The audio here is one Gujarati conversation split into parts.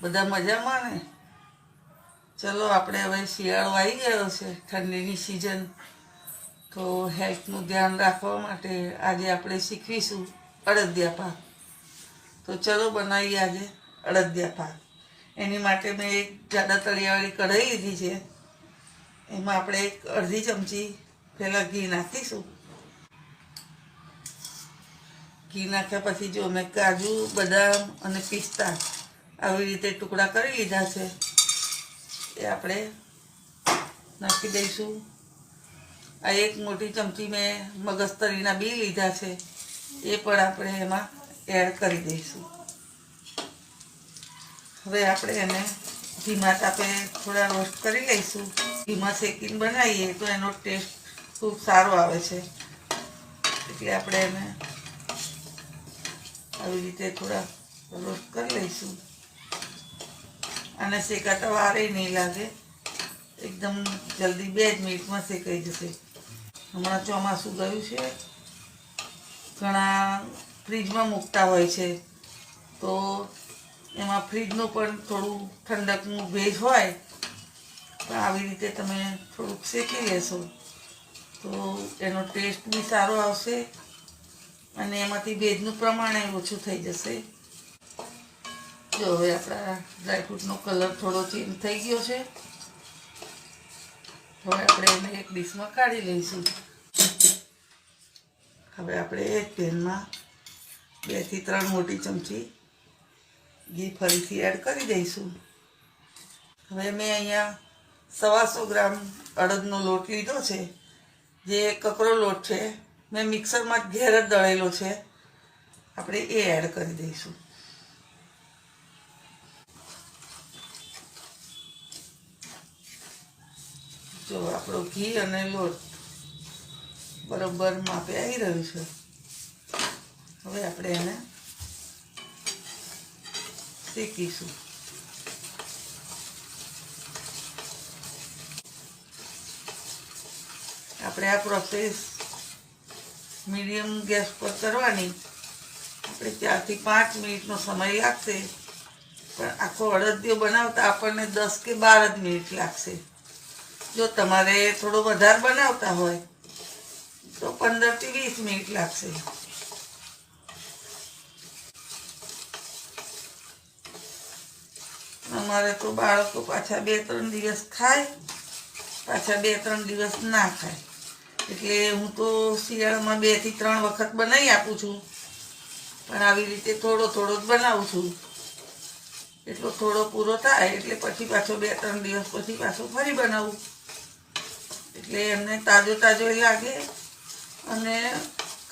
બધા મજામાં ને? ચલો, આપણે હવે શિયાળો આવી ગયો છે, ઠંડીની સિઝન તો હેલ્થનું ધ્યાન રાખવા માટે આજે આપણે શીખવીશું અડદિયા પાક. તો ચલો, બનાવીએ આજે અડદિયા પાક. એની માટે મેં એક જાડા તળિયાવાળી કઢાઈ લીધી છે. એમાં આપણે એક અડધી ચમચી પહેલાં ઘી નાખીશું. ઘી નાખ્યા પછી જો મેં કાજુ, બદામ અને પિસ્તા આવી રીતે ટુકડા કરી લીધા છે. એ આપણે નાખી દઈશું. આ એક મોટી ચમચી મેં મગજતરીના બી લીધા છે. એ પણ આપણે એમાં એડ કરી દઈશું. હવે આપણે એને ધીમા તાપે થોડા રોસ્ટ કરી લઈશું. ધીમા શેકીને બનાવીએ તો એનો ટેસ્ટ ખૂબ સારો આવે છે. એટલે આપણે એને આવી રીતે થોડા રોસ્ટ કરી લઈશું. અને શેકાતા વારે નહીં લાગે. એકદમ જલ્દી બે જ મિનિટમાં શેકાઈ જશે. હમણાં ચોમાસું ગયું છે. ઘણા ફ્રીજમાં મૂકતા હોય છે. તો એમાં ફ્રીજનું પણ થોડું ઠંડકનું ભેજ હોય, તો આવી રીતે તમે થોડુંક શેકી લેશો. તો એનો ટેસ્ટ બી સારો આવશે અને એમાંથી ભેજનું પ્રમાણ ઓછું થઈ જશે. જો હવે આપણા ડ્રાયફ્રૂટનો કલર થોડો ચેન્જ થઈ ગયો છે. હવે આપણે એને એક ડીશમાં કાઢી લઈશું. હવે આપણે એક પેનમાં બેથી ત્રણ મોટી ચમચી ઘી ફરીથી એડ કરી દઈશું. હવે મેં અહીંયા સવાસો ગ્રામ અડદનો લોટ લીધો છે. જે કકરો લોટ છે. મેં મિક્સરમાં ઘેર જ દળેલો છે. આપણે એ એડ કરી દઈશું. જો આપણો ઘી અને લોટ બરોબર માપે આવી રહ્યું છે. હવે આપણે એને શેકીશું. આપણે આ પ્રોસેસ મીડિયમ ગેસ પર કરવાની. આપણે ચારથી પાંચ મિનિટનો સમય લાગશે. પણ આખો અડદિયો બનાવતા આપણને દસ કે બાર જ મિનિટ લાગશે. જો તમારે થોડો વધારે બનાવતા હોય, તો પંદરથી વીસ મિનિટ લાગશે. અમારે તો બાળકો પાછા બે ત્રણ દિવસ ખાય, પાછા બે ત્રણ દિવસ ના ખાય. એટલે હું તો શિયાળામાં બેથી ત્રણ વખત બનાવી આપું છું. પણ આવી રીતે થોડો થોડો જ બનાવું છું. એટલો થોડો પૂરો થાય એટલે પછી પાછો બે ત્રણ દિવસ પછી પાછો ફરી બનાવું. એટલે એમને તાજો તાજો લાગે અને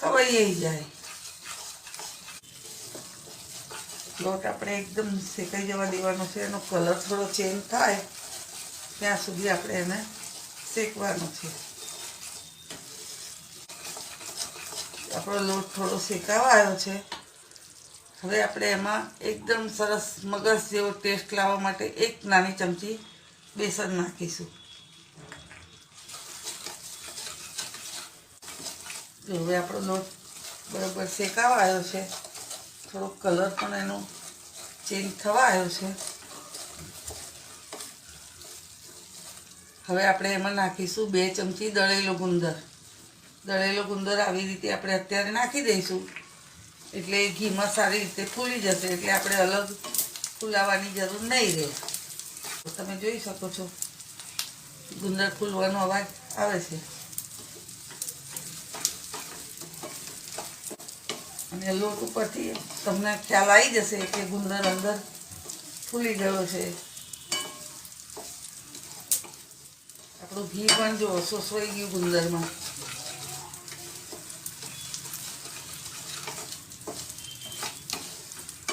ખવાઈ જાય. લોટ આપણે એકદમ શેકાઈ જવા દેવાનો છે, એનો કલર થોડો ચેન્જ થાય, ત્યાં સુધી આપણે એને શેકવાનો છે. આપણો લોટ થોડો શેકાવા આવ્યો છે. હવે આપણે એમાં એકદમ સરસ મગજ જેવો ટેસ્ટ લાવવા માટે એક નાની ચમચી બેસન નાખીશું. જો હવે આપણો લોટ બરાબર શેકાવા આવ્યો છે. થોડો કલર પણ એનો ચેન્જ થવા આવ્યો છે. હવે આપણે એમાં નાખીશું બે ચમચી દળેલો ગુંદર. દળેલો ગુંદર આવી રીતે આપણે અત્યારે નાખી દઈશું. એટલે ઘીમાં સારી રીતે ફૂલી જશે, એટલે આપણે અલગ ફૂલાવાની જરૂર નહીં રહે. તમે જોઈ શકો છો, ગુંદર ફૂલવાનો અવાજ આવે છે. અને લોટ ઉપરથી તમને ખ્યાલ આવી જશે કે ગુંદર અંદર ફૂલી ગયો છે. આપણું ઘી પણ જો સોસવાઈ ગયું ગુંદરમાં.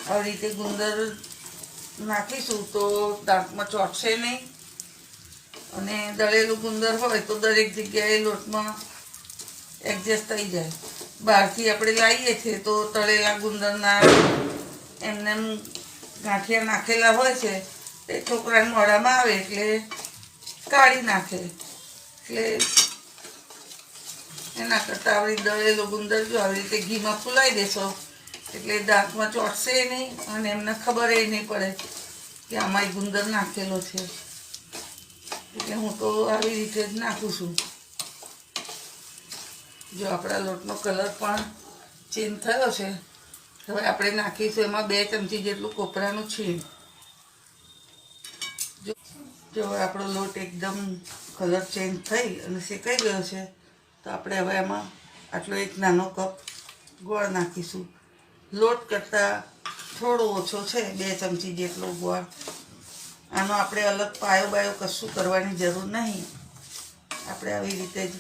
આવી રીતે ગુંદર નાખીશું તો દાંતમાં ચોટશે નહીં. અને દળેલું ગુંદર હોય તો દરેક જગ્યાએ લોટમાં એડજસ્ટ થઈ જાય. બહારથી આપણે લાવીએ છીએ તો તળેલા ગુંદરના એમને ગાંઠિયા નાખેલા હોય છે, તે છોકરાને મોડામાં આવે એટલે કાઢી નાખે. એટલે એના કરતાં આવી દળેલો ગુંદર જો આવી રીતે ઘીમાં ફૂલાઈ દેશો, એટલે દાંતમાં ચોટશે નહીં અને એમને ખબર એ નહીં પડે કે આમાં ગુંદર નાખેલો છે. એટલે હું તો આવી રીતે જ નાખું છું. જો આપણા લોટનો કલર પણ ચેન્જ થયો છે, હવે આપણે નાખીશું એમાં બે ચમચી જેટલું કોપરાનું છીણ. જો આપણો લોટ એકદમ કલર ચેન્જ થઈ અને શેકાઈ ગયો છે, તો આપણે હવે એમાં આટલો એક નાનો કપ ગોળ નાખીશું. લોટ કરતાં થોડો ઓછો છે, બે ચમચી જેટલો ગોળ. આનો આપણે અલગ પાયો બાયો કશું કરવાની જરૂર નહીં. આપણે આવી રીતે જ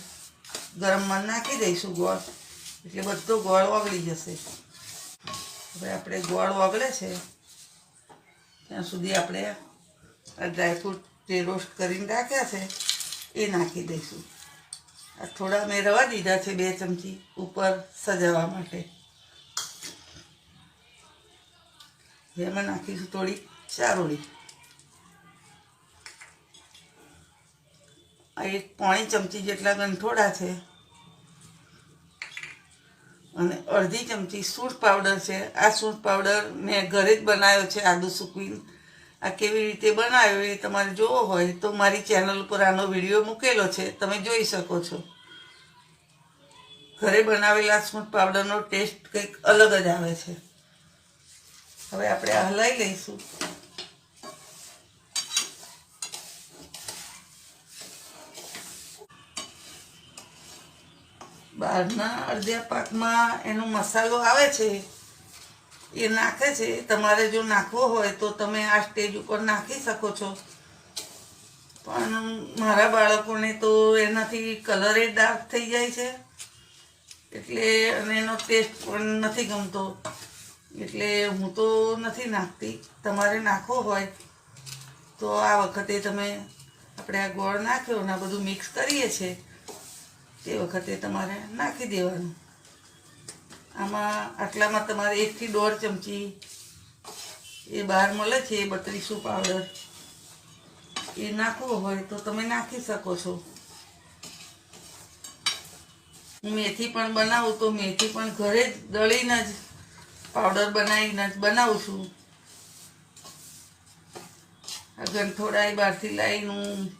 ગરમમાં નાખી દઈશું ગોળ. એટલે બધો ગોળ ઓગળી જશે. હવે આપણે ગોળ ઓગળે છે. ત્યાં સુધી આપણે આ ડ્રાયફ્રૂટ જે રોસ્ટ કરીને રાખ્યા છે, એ નાખી દઈશું. આ થોડા મેં રવા દીધા છે બે ચમચી ઉપર સજાવવા માટે. જેમાં નાખીશું થોડી ચારોળી. એક પોણી ચમચી જેટલા ગંઠોડા છે. અને અડધી ચમચી સૂંઠ પાવડર છે. આ સૂંઠ પાવડર મેં ઘરે જ બનાવ્યો છે આદુ સૂકવીને. આ કેવી રીતે બનાવ્યો એ તમારે જોવો હોય તો મારી ચેનલ ઉપર આનો વીડિયો મૂકેલો છે. તમે જોઈ શકો છો. ઘરે બનાવેલા સૂંઠ પાવડરનો ટેસ્ટ કંઈક અલગ જ આવે છે. હવે આપણે હલાવી લઈશું. બહારના અડધા પાકમાં એનો મસાલો આવે છે, એ નાખે છે. તમારે જો નાખવો હોય તો તમે આ સ્ટેજ ઉપર નાખી શકો છો. પણ મારા બાળકોને તો એનાથી કલરે ડાર્ક થઈ જાય છે. એટલે અને એનો ટેસ્ટ પણ નથી ગમતો. એટલે હું તો નથી નાખતી. તમારે નાખવો હોય તો આ વખતે તમે આપણે આ ગોળ નાખ્યો ને આ બધું મિક્સ કરીએ છીએ. તે વખતે તમારે નાખી દેવાનું. આમાં આટલામાં તમારે એકથી દોઢ ચમચી એ બહાર મળે છે, એ બત્રીસું પાવડર. એ નાખવો હોય તો તમે નાખી શકો છો. મેથી પણ બનાવું તો મેથી પણ ઘરે જ દળીને જ પાવડર બનાવીને જ બનાવું છું. આ ગંઠોડા એ બહારથી લાવીને હું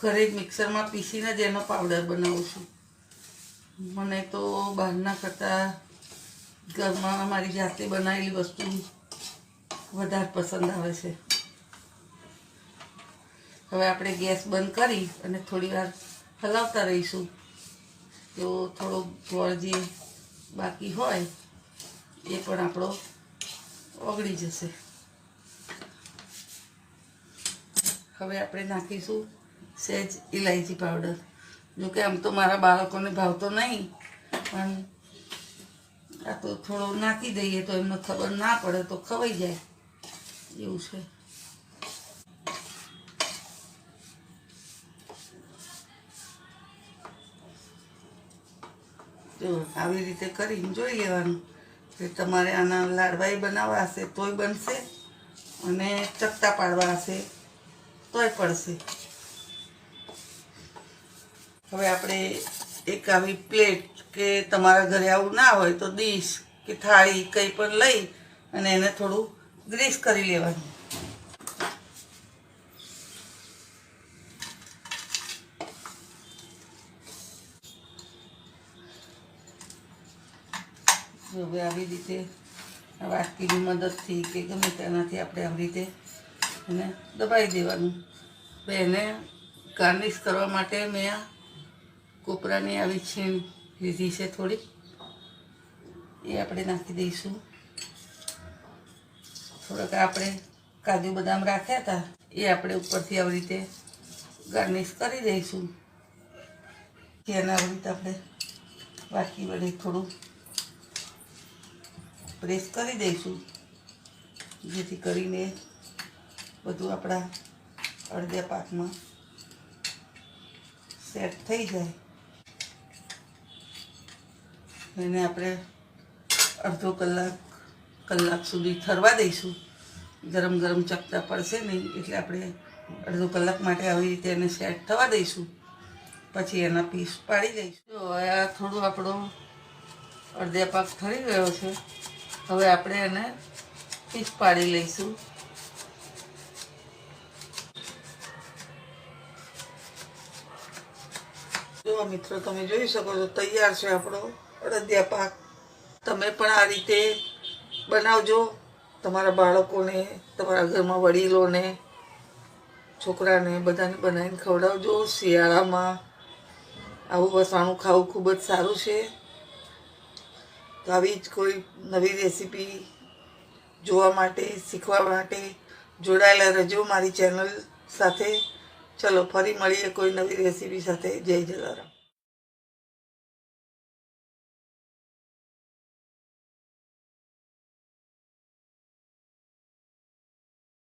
ઘરે જ મિક્સરમાં પીસીને જ એનો પાવડર બનાવું છું. મને તો બહારના કરતાં ઘરમાં મારી જાતે બનાવેલી વસ્તુ વધારે પસંદ આવે છે. હવે આપણે ગેસ બંધ કરી અને થોડી વાર હલાવતા રહીશું. તો થોડો ગોળ જે બાકી હોય એ પણ આપણો ઓગળી જશે. હવે આપણે નાખીશું સહેજ ઇલાયચી પાવડર. જોકે આમ તો મારા બાળકોને ભાવતો નહીં, પણ આ તો થોડો નાખી દઈએ તો એમને ખબર ના પડે તો ખવાઈ જાય. એવું છે. જો આવી રીતે કરીને જોઈ લેવાનું કે તમારે આના લાડવાઈ બનાવવા હશે તોય બનશે અને ચકતા પાડવા હશે તોય પડશે. હવે આપણે એક આવી પ્લેટ કે તમારા ઘરે આવું ના હોય તો ડીશ કે થાળી કંઈ પણ લઈ અને એને થોડું ગ્રીસ કરી લેવાનું. હવે આવી રીતે વાટકીની મદદથી કે ગમે તેનાથી આપણે આવી રીતે એને દબાવી દેવાનું. એને ગાર્નિશ કરવા માટે મેં આ કોપરાની આવી છીણ લીધી છે થોડી એ આપણે નાખી દઈશું. થોડાક આપણે કાજુ બદામ રાખ્યા હતા, એ આપણે ઉપરથી આવી રીતે ગાર્નિશ કરી દઈશું. એના આવી રીતે આપણે વાટકી વડે થોડું પ્રેસ કરી દઈશું. જેથી કરીને બધું આપણા અડધા પાકમાં સેટ થઈ જાય. એને આપણે અડધો કલાક કલાક સુધી ઠરવા દઈશું. ગરમ ગરમ ચપટા પડશે નહીં, એટલે આપણે અડધો કલાક માટે આવી રીતે એને સેટ થવા દઈશું. પછી એના પીસ પાડી દઈશું. તો આ થોડો આપણો અડધે પાક થરી ગયો છે. હવે આપણે એને પીસ પાડી લઈશું. જો, મિત્રો, તમે જોઈ શકો છો, તૈયાર છે આપણો અડદિયા પાક. તમે પણ આ રીતે બનાવજો. તમારા બાળકોને, તમારા ઘરમાં વડીલોને, છોકરાને બધાને બનાવીને ખવડાવજો. શિયાળામાં આવું વસાણું ખાવું ખૂબ જ સારું છે. તો આવી જ કોઈ નવી રેસીપી જોવા માટે, શીખવા માટે જોડાયેલા રહેજો મારી ચેનલ સાથે. ચલો, ફરી મળીએ કોઈ નવી રેસીપી સાથે. જય જલારામ.